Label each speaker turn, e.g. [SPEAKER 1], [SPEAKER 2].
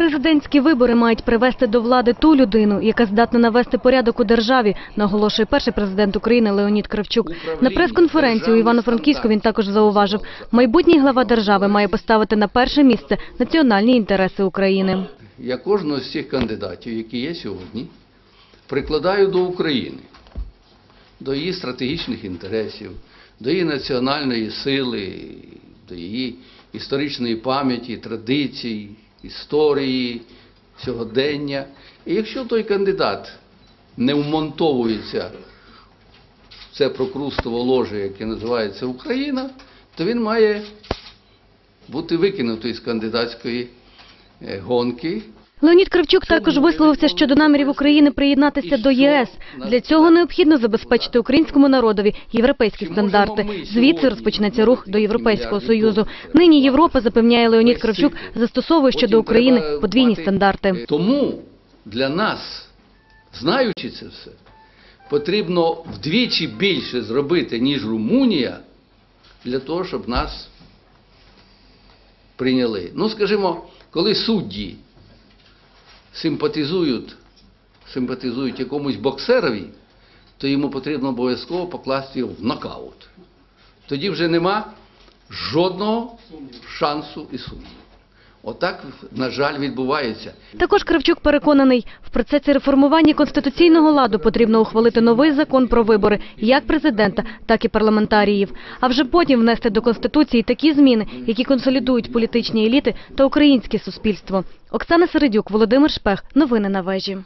[SPEAKER 1] Президентські вибори мають привести до влади ту людину, яка здатна навести порядок у державі, наголошує перший президент України Леонід Кравчук. На прес-конференції у Івано-Франківську він також зауважив, майбутній глава держави має поставити на перше місце національні інтереси України.
[SPEAKER 2] Я кожного з цих кандидатів, які є сьогодні, прикладаю до України, до її стратегічних інтересів, до її національної сили, до її історичної пам'яті, традицій, історії, сьогодення. І якщо той кандидат не вмонтовується в це прокрустово ложе, яке називається Україна, то він має бути викинутий з кандидатської е, гонки.
[SPEAKER 1] Леонід Кравчук також висловився щодо намірів України приєднатися до ЄС. Для цього необхідно забезпечити українському народові європейські стандарти. Звідси розпочнеться рух до Європейського Союзу. Нині Європа, запевняє Леонід Кравчук, застосовує щодо України подвійні стандарти.
[SPEAKER 2] Тому для нас, знаючи це все, потрібно вдвічі більше зробити, ніж Румунія, для того, щоб нас прийняли. Ну, скажімо, коли судді симпатизують, симпатизують якомусь боксерові, то йому потрібно обов'язково покласти його в нокаут. Тоді вже нема жодного шансу і сумніву. Отак, на жаль, відбувається.
[SPEAKER 1] Також Кравчук переконаний, в процесі реформування конституційного ладу потрібно ухвалити новий закон про вибори як президента, так і парламентаріїв. А вже потім внести до Конституції такі зміни, які консолідують політичні еліти та українське суспільство. Оксана Середюк, Володимир Шпех. Новини на вежі.